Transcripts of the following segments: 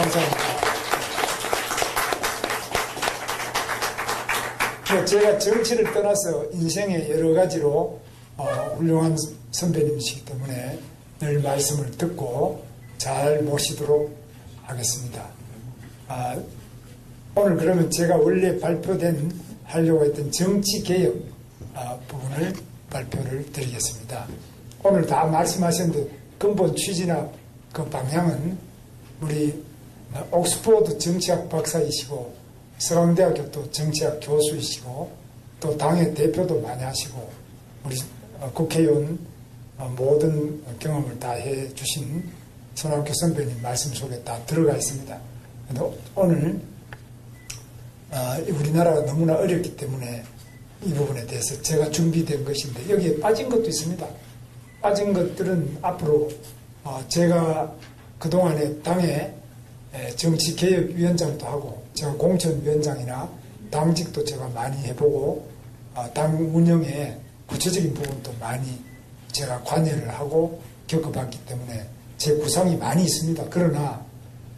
감사합니다. 뭐 제가 정치를 떠나서 인생의 여러 가지로 어, 훌륭한 선배님이시기 때문에 늘 말씀을 듣고 잘 모시도록 하겠습니다. 아, 오늘 그러면 제가 원래 발표된 하려고 했던 정치 개혁 아, 부분을 발표를 드리겠습니다. 오늘 다 말씀하셨는데 근본 취지나 그 방향은 우리 옥스포드 정치학 박사이시고 서강대학교 또 정치학 교수이시고 또 당의 대표도 많이 하시고 우리 어, 국회의원 어, 모든 경험을 다 해주신 손학규 선배님 말씀 속에 다 들어가 있습니다. 오늘 아, 우리나라가 너무나 어렵기 때문에 이 부분에 대해서 제가 준비된 것인데 여기에 빠진 것도 있습니다. 빠진 것들은 앞으로 어, 제가 그동안에 당의 에, 정치개혁위원장도 하고 제가 공천위원장이나 당직도 제가 많이 해보고 어, 당 운영에 구체적인 부분도 많이 제가 관여를 하고 겪어봤기 때문에 제 구상이 많이 있습니다. 그러나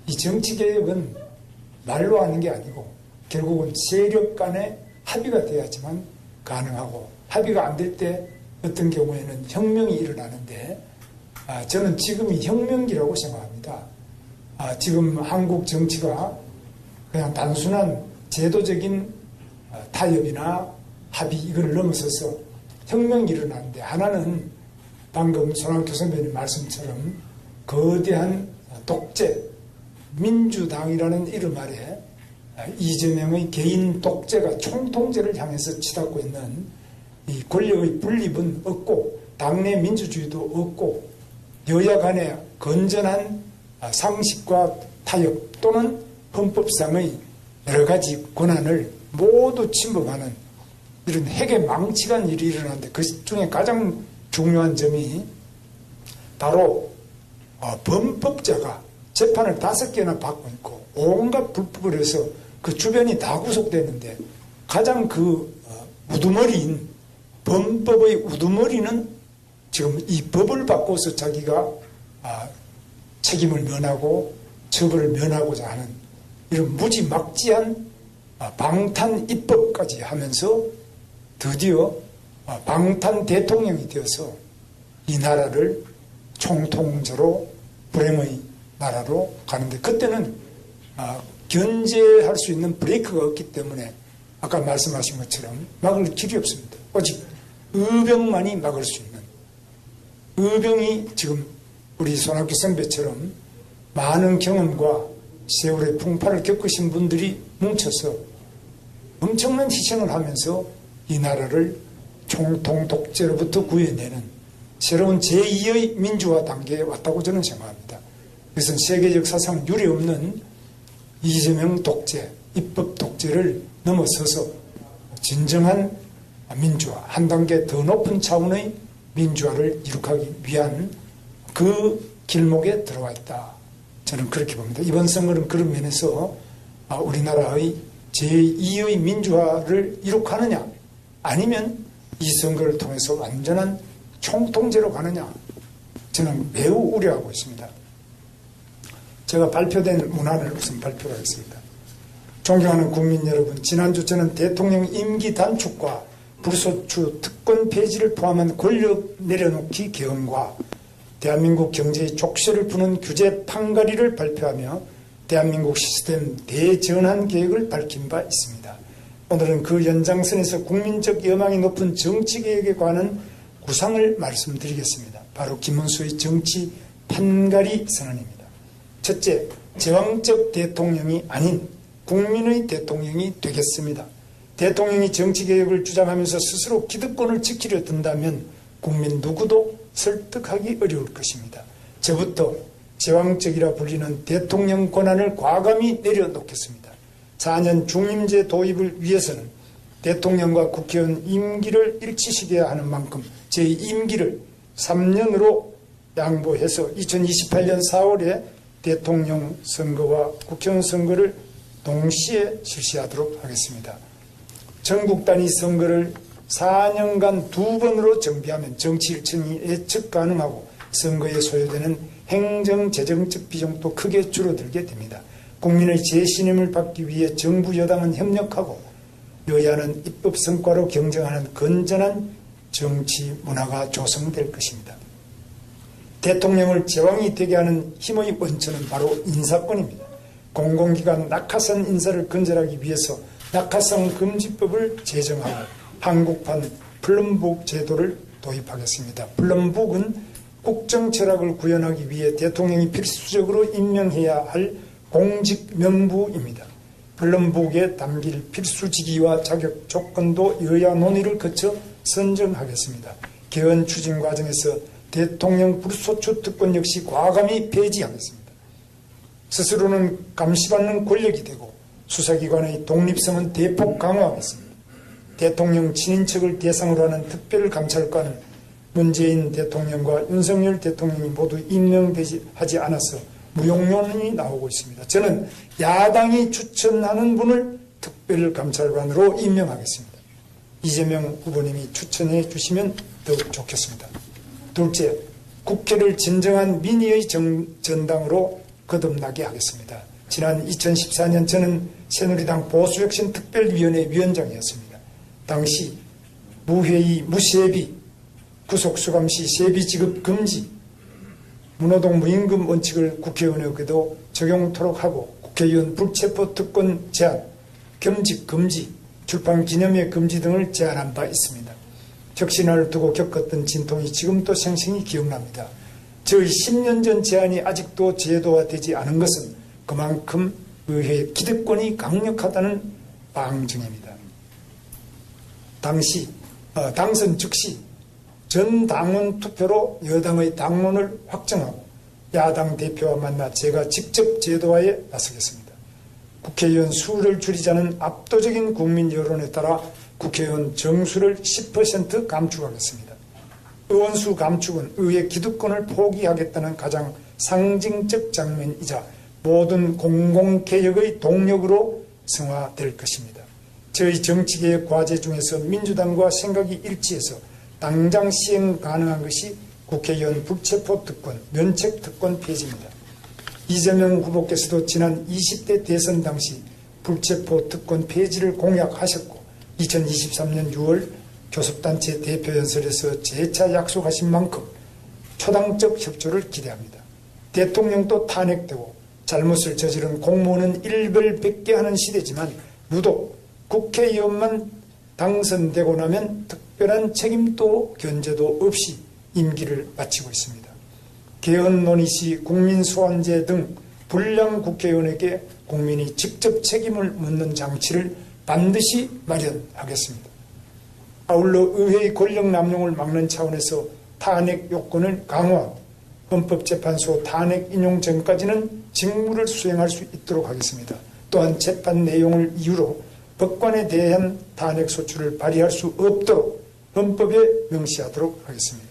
이 정치개혁은 말로 하는 게 아니고 결국은 세력 간의 합의가 돼야지만 가능하고 합의가 안 될 때 어떤 경우에는 혁명이 일어나는데 아, 저는 지금이 혁명기라고 생각합니다. 아, 지금 한국 정치가 그냥 단순한 제도적인 어, 타협이나 합의 이걸 넘어서서 혁명이 일어나는데 하나는 방금 손학규 선배님 말씀처럼 거대한 독재 민주당이라는 이름 아래 아, 이재명의 개인 독재가 총통제를 향해서 치닫고 있는 이 권력의 분립은 없고 당내 민주주의도 없고 여야 간의 건전한 아, 상식과 타협 또는 헌법상의 여러 가지 권한을 모두 침범하는 이런 핵의 망치간 일이 일어나는데 그 중에 가장 중요한 점이 바로 어, 범법자가 재판을 다섯 개나 받고 있고 온갖 불법을 해서 그 주변이 다 구속됐는데 가장 그 어, 우두머리인 범법의 우두머리는 지금 이 법을 바꿔서 자기가 아, 책임을 면하고 처벌을 면하고자 하는 이런 무지막지한 아, 방탄 입법까지 하면서 드디어 아, 방탄 대통령이 되어서 이 나라를 총통제로 불행의 나라로 가는데 그때는 아, 견제할 수 있는 브레이크가 없기 때문에 아까 말씀하신 것처럼 막을 길이 없습니다. 오직 의병만이 막을 수 있는 의병이 지금 우리 손학규 선배처럼 많은 경험과 세월의 풍파를 겪으신 분들이 뭉쳐서 엄청난 희생을 하면서 이 나라를 총통 독재로부터 구해내는 새로운 제2의 민주화 단계에 왔다고 저는 생각합니다. 그것은 세계 역사상 유례없는 이재명 독재, 입법 독재를 넘어서서 진정한 민주화, 한 단계 더 높은 차원의 민주화를 이룩하기 위한 그 길목에 들어와 있다. 저는 그렇게 봅니다. 이번 선거는 그런 면에서 아, 우리나라의 제2의 민주화를 이룩하느냐, 아니면 이 선거를 통해서 완전한 총통제로 가느냐, 저는 매우 우려하고 있습니다. 제가 발표된 문안을 우선 발표하겠습니다. 존경하는 국민 여러분, 지난주 저는 대통령 임기 단축과 불소추 특권 폐지를 포함한 권력 내려놓기 개헌과 대한민국 경제의 족쇄를 푸는 규제 판가리를 발표하며 대한민국 시스템 대전환 계획을 밝힌 바 있습니다. 오늘은 그 연장선에서 국민적 여망이 높은 정치 개혁에 관한 구상을 말씀드리겠습니다. 바로 김문수의 정치 판가리 선언입니다. 첫째, 제왕적 대통령이 아닌 국민의 대통령이 되겠습니다. 대통령이 정치개혁을 주장하면서 스스로 기득권을 지키려 든다면 국민 누구도 설득하기 어려울 것입니다. 저부터 제왕적이라 불리는 대통령 권한을 과감히 내려놓겠습니다. 4년 중임제 도입을 위해서는 대통령과 국회의원 임기를 일치시켜야 하는 만큼 제 임기를 3년으로 양보해서 2028년 4월에 대통령 선거와 국회의원 선거를 동시에 실시하도록 하겠습니다. 전국 단위 선거를 4년간 두 번으로 정비하면 정치 일정이 예측 가능하고 선거에 소요되는 행정, 재정적 비용도 크게 줄어들게 됩니다. 국민의 재신임을 받기 위해 정부 여당은 협력하고 여야는 입법 성과로 경쟁하는 건전한 정치 문화가 조성될 것입니다. 대통령을 제왕이 되게 하는 힘의 원천은 바로 인사권입니다. 공공기관 낙하산 인사를 건설하기 위해서 낙하산 금지법을 제정하고 한국판 플럼북 제도를 도입하겠습니다. 플럼북은 국정 철학을 구현하기 위해 대통령이 필수적으로 임명해야 할 공직 명부입니다. 플럼북에 담길 필수 직위와 자격 조건도 여야 논의를 거쳐 선정하겠습니다. 개헌 추진 과정에서 대통령 불소추 특권 역시 과감히 폐지하겠습니다. 스스로는 감시받는 권력이 되고 수사기관의 독립성은 대폭 강화하겠습니다. 대통령 친인척을 대상으로 하는 특별감찰관은 문재인 대통령과 윤석열 대통령이 모두 임명되지 하지 않아서 무용론이 나오고 있습니다. 저는 야당이 추천하는 분을 특별감찰관으로 임명하겠습니다. 이재명 후보님이 추천해 주시면 더욱 좋겠습니다. 둘째, 국회를 진정한 민의의 정, 전당으로 거듭나게 하겠습니다. 지난 2014년 저는 새누리당 보수혁신특별위원회 위원장이었습니다. 당시 무회의, 무세비, 구속수감 시 세비 지급 금지, 문호동 무임금 원칙을 국회의원에게도 적용토록 하고 국회의원 불체포 특권 제한, 겸직 금지, 출판 기념회 금지 등을 제안한 바 있습니다. 혁신을 두고 겪었던 진통이 지금도 생생히 기억납니다. 저희 10년 전 제안이 아직도 제도화되지 않은 것은 그만큼 의회의 기득권이 강력하다는 방증입니다. 당시 어, 당선 즉시 전 당원 투표로 여당의 당론을 확정하고 야당 대표와 만나 제가 직접 제도화에 나서겠습니다. 국회의원 수를 줄이자는 압도적인 국민 여론에 따라 국회의원 정수를 10% 감축하겠습니다. 의원수 감축은 의회 기득권을 포기하겠다는 가장 상징적 장면이자 모든 공공개혁의 동력으로 승화될 것입니다. 저희 정치개혁 과제 중에서 민주당과 생각이 일치해서 당장 시행 가능한 것이 국회의원 불체포 특권, 면책 특권 폐지입니다. 이재명 후보께서도 지난 20대 대선 당시 불체포 특권 폐지를 공약하셨고 2023년 6월 교섭단체 대표연설에서 재차 약속하신 만큼 초당적 협조를 기대합니다. 대통령도 탄핵되고 잘못을 저지른 공무원은 일별 백계 하는 시대지만 유독 국회의원만 당선되고 나면 특별한 책임도 견제도 없이 임기를 마치고 있습니다. 개헌 논의 시 국민 소환제 등 불량 국회의원에게 국민이 직접 책임을 묻는 장치를 반드시 마련하겠습니다. 아울러 의회의 권력 남용을 막는 차원에서 탄핵 요건을 강화하고 헌법재판소 탄핵 인용 전까지는 직무를 수행할 수 있도록 하겠습니다. 또한 재판 내용을 이유로 법관에 대한 탄핵 소추를 발의할 수 없도록 헌법에 명시하도록 하겠습니다.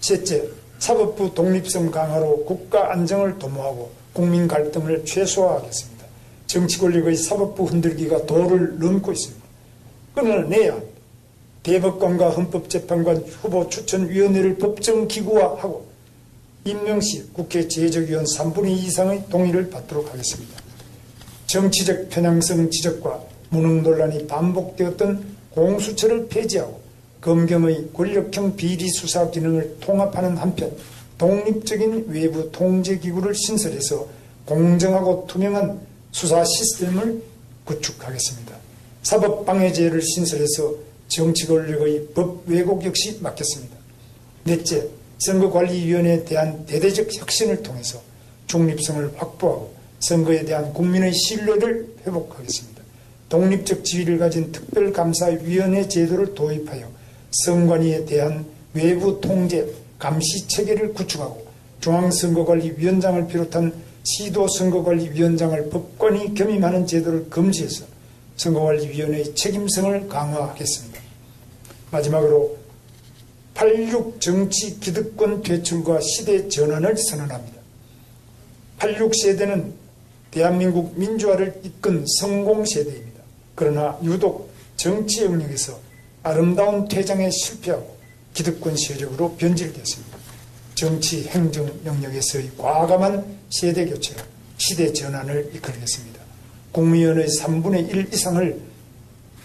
셋째, 사법부 독립성 강화로 국가 안정을 도모하고 국민 갈등을 최소화하겠습니다. 정치 권력의 사법부 흔들기가 도를 넘고 있습니다. 끊어내야. 대법관과 헌법재판관 후보 추천위원회를 법정기구화 하고 임명 시 국회 제적위원 3분의 2 이상의 동의를 받도록 하겠습니다. 정치적 편향성 지적과 무능 논란이 반복되었던 공수처를 폐지하고 검경의 권력형 비리 수사 기능을 통합하는 한편 독립적인 외부 통제기구를 신설해서 공정하고 투명한 수사 시스템을 구축하겠습니다. 사법방해제를 신설해서 정치 권력의 법 왜곡 역시 막겠습니다. 넷째, 선거관리위원회에 대한 대대적 혁신을 통해서 중립성을 확보하고 선거에 대한 국민의 신뢰를 회복하겠습니다. 독립적 지위를 가진 특별감사위원회 제도를 도입하여 선관위에 대한 외부 통제, 감시 체계를 구축하고 중앙선거관리위원장을 비롯한 시도선거관리위원장을 법관이 겸임하는 제도를 금지해서 선거관리위원회의 책임성을 강화하겠습니다. 마지막으로 86 정치 기득권 퇴출과 시대 전환을 선언합니다. 86 세대는 대한민국 민주화를 이끈 성공 세대입니다. 그러나 유독 정치 영역에서 아름다운 퇴장에 실패하고 기득권 세력으로 변질됐습니다. 정치, 행정 영역에서의 과감한 세대 교체로 시대 전환을 이끌겠습니다. 국민의 3분의 1 이상을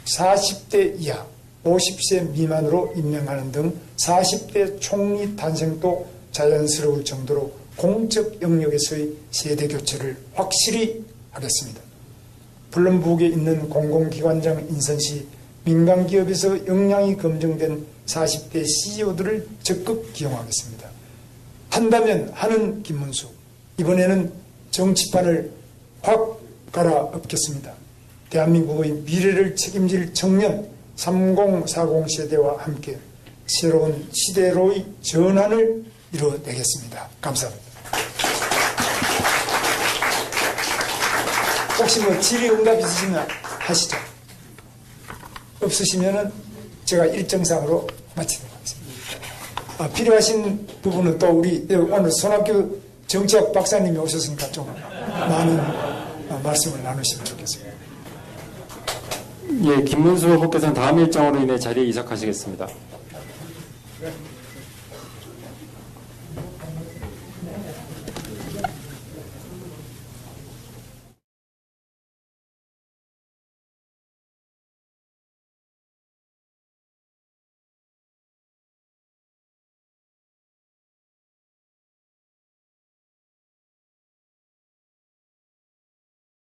40대 이하, 50세 미만으로 임명하는 등 40대 총리 탄생도 자연스러울 정도로 공적 영역에서의 세대 교체를 확실히 하겠습니다. 블룸북에 있는 공공기관장 인선 시 민간기업에서 역량이 검증된 40대 CEO들을 적극 기용하겠습니다. 한다면 하는 김문수 이번에는 정치판을 확 갈아엎겠습니다. 대한민국의 미래를 책임질 청년 3040 세대와 함께 새로운 시대로의 전환을 이뤄내겠습니다. 감사합니다. 혹시 뭐 질의응답 있으시면 하시죠. 없으시면은 제가 일정상으로 마치도록 하겠습니다. 아, 필요하신 부분은 또 우리 오늘 손학규 정치학 박사님이 오셨으니까 좀 많은 어, 말씀을 나누시면 좋겠습니다. 예, 김문수 후보께서는 다음 일정으로 인해 자리에 이석하시겠습니다.